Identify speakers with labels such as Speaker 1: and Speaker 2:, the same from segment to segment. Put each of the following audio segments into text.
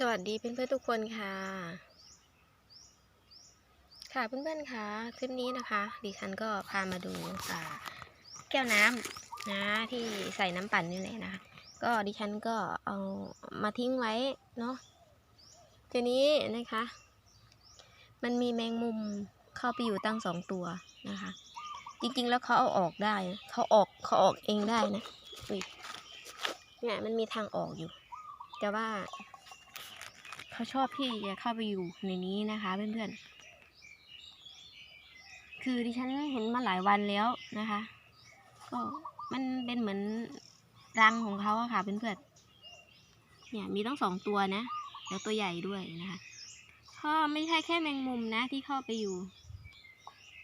Speaker 1: สวัสดีเพื่อนๆทุกคนค่ะ ค่ะเพื่อนๆค่ะคลิปนี้นะคะ ดิฉันก็พามาดูแก้วน้ำนะที่ใส่น้ำปั่นนี่แหละนะคะก็ดิฉันก็เอามาทิ้งไว้เนาะทีนี้นะคะ มันมีแมงมุมเข้าไปอยู่ตั้งสองตัวนะคะ จริงๆแล้วเขาเอาออกได้เขาออกเขาออกเองได้นะอุ๊ยเนี่ยมันมีทางออกอยู่ แต่ว่า เขาชอบที่จะเข้าไปอยู่ในนี้นะคะเพื่อนๆ คือดิฉันเห็นมาหลายวันแล้วนะคะ ก็มันเป็นเหมือนรังของเขาอะค่ะเพื่อนๆ เนี่ยมีต้องสองตัวนะ แล้วตัวใหญ่ด้วยนะคะก็ไม่ใช่แค่แมงมุมนะที่เข้าไปอยู่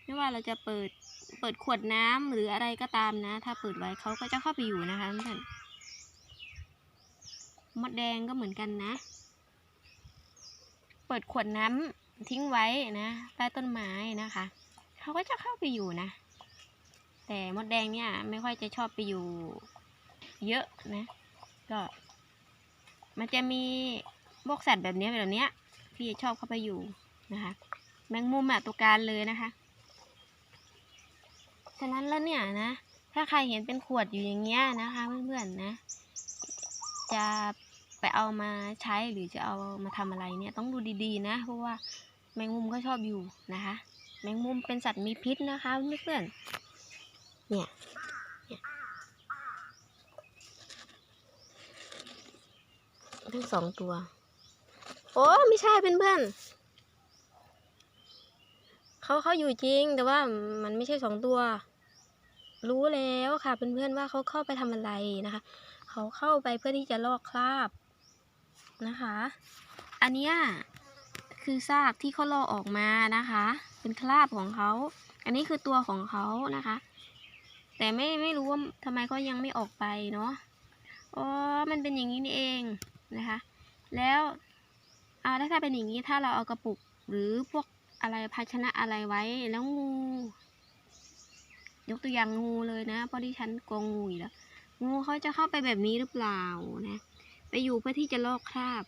Speaker 1: ไม่ว่าเราจะเปิดเปิดขวดน้ำหรืออะไรก็ตามนะ ถ้าเปิดไว้เขาก็จะเข้าไปอยู่นะคะเพื่อนๆมดแดงก็เหมือนกันนะ เปิดขวดน้ำทิ้งไว้นะใต้ต้นไม้นะคะเขาก็จะเข้าไปอยู่นะ แต่มดแดงเนี่ยไม่ค่อยจะชอบไปอยู่เยอะนะ ก็ มันจะมีพวกสัตว์แบบนี้แบบเนี้ยที่ชอบเข้าไปอยู่นะคะ แมงมุมอะตัวการเลยนะคะ ฉะนั้นแล้วเนี่ยนะ ถ้าใครเห็นเป็นขวดอยู่อย่างเงี้ยนะคะเพื่อนๆนะ จะ ไปเอามาใช้หรือจะเอามาทำอะไรเนี่ยต้องดูดีๆนะ เพราะว่าแมงมุมก็ชอบอยู่นะคะ แมงมุมเป็นสัตว์มีพิษนะคะเพื่อนๆเนี่ยเนี่ยทั้งสองตัว โอ้ไม่ใช่เพื่อนๆเขาเขาอยู่จริง แต่ว่ามันไม่ใช่สองตัว รู้แล้วค่ะเพื่อนๆว่าเขาเข้าไปทำอะไรนะคะ เขาเข้าไปเพื่อที่จะลอกคราบ นะคะ อันเนี้ยคือซากที่เขาลอกออกมานะคะ เป็นคราบของเขา อันนี้คือตัวของเขานะคะ แต่ไม่ไม่รู้ว่าทำไมเขายังไม่ออกไปเนาะอ๋อมันเป็นอย่างนี้นี่เองนะคะ แล้วอ่าถ้าเป็นอย่างนี้ถ้าเราเอากระปุกหรือพวกอะไรภาชนะอะไรไว้แล้วงู ยกตัวอย่างงูเลยนะเพราะที่ฉันกลัวงูอยู่แล้วงูเขาจะเข้าไปแบบนี้หรือเปล่านะ ไปอยู่เพื่อที่จะลอกคราบ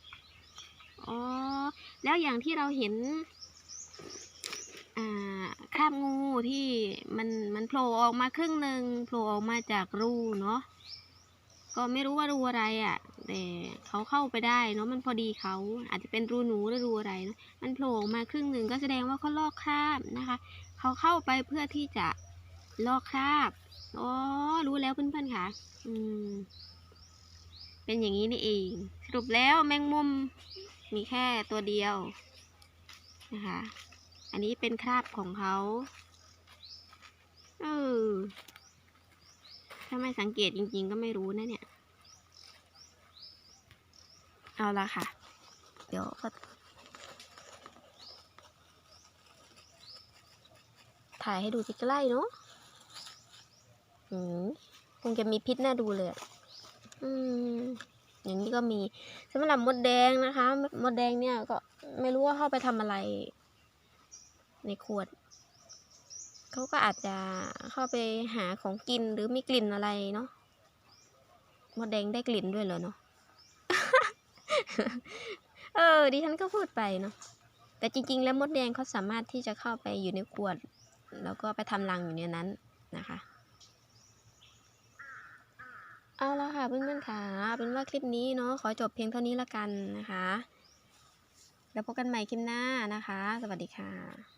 Speaker 1: อ๋อ แล้วอย่างที่เราเห็นอ่าคราบงูที่มันมันโผล่ออกมาครึ่งหนึ่งโผล่ออกมาจากรูเนาะ ก็ไม่รู้ว่ารูอะไรอะ่ะ แต่เขาเข้าไปได้เนาะมันพอดีเขาอาจจะเป็นรูหนูหรือรูอะไรเนาะมันโผล่ออกมาครึ่งหนึ่งก็แสดงว่าเขาลอกคราบนะคะ เขาเข้าไปเพื่อที่จะลอกคราบ อ๋อ รู้แล้วเพื่อนๆค่ะ อืม เป็นอย่างนี้นี่เอง สรุปแล้วแมงมุมมีแค่ตัวเดียวนะคะ อันนี้เป็นคราบของเขาเออถ้าไม่สังเกตจริง ๆ ก็ไม่รู้นะเนี่ย เอาละค่ะ เดี๋ยวก็ถ่ายให้ดูใกล้ๆเนาะอืมคงจะมีพิษน่าดูเลยอะ อืมอย่างนี้ก็มีสำหรับมดแดงนะคะ มดแดงเนี่ยก็ไม่รู้ว่าเข้าไปทำอะไร ในขวด เขาก็อาจจะเข้าไปหาของกินหรือมีกลิ่นอะไรเนาะมดแดงได้กลิ่นด้วยเหรอเนาะเออดิฉันก็พูดไปเนาะแต่จริง ๆ แล้วมดแดงเขาสามารถที่จะเข้าไปอยู่ในขวด แล้วก็ไปทำรังอยู่ในนั้นนะคะ เอาละค่ะเพื่อนๆค่ะ เป็นว่าคลิปนี้เนาะขอจบเพียงเท่านี้ละกันนะคะ แล้วพบกันใหม่คลิปหน้านะคะ สวัสดีค่ะ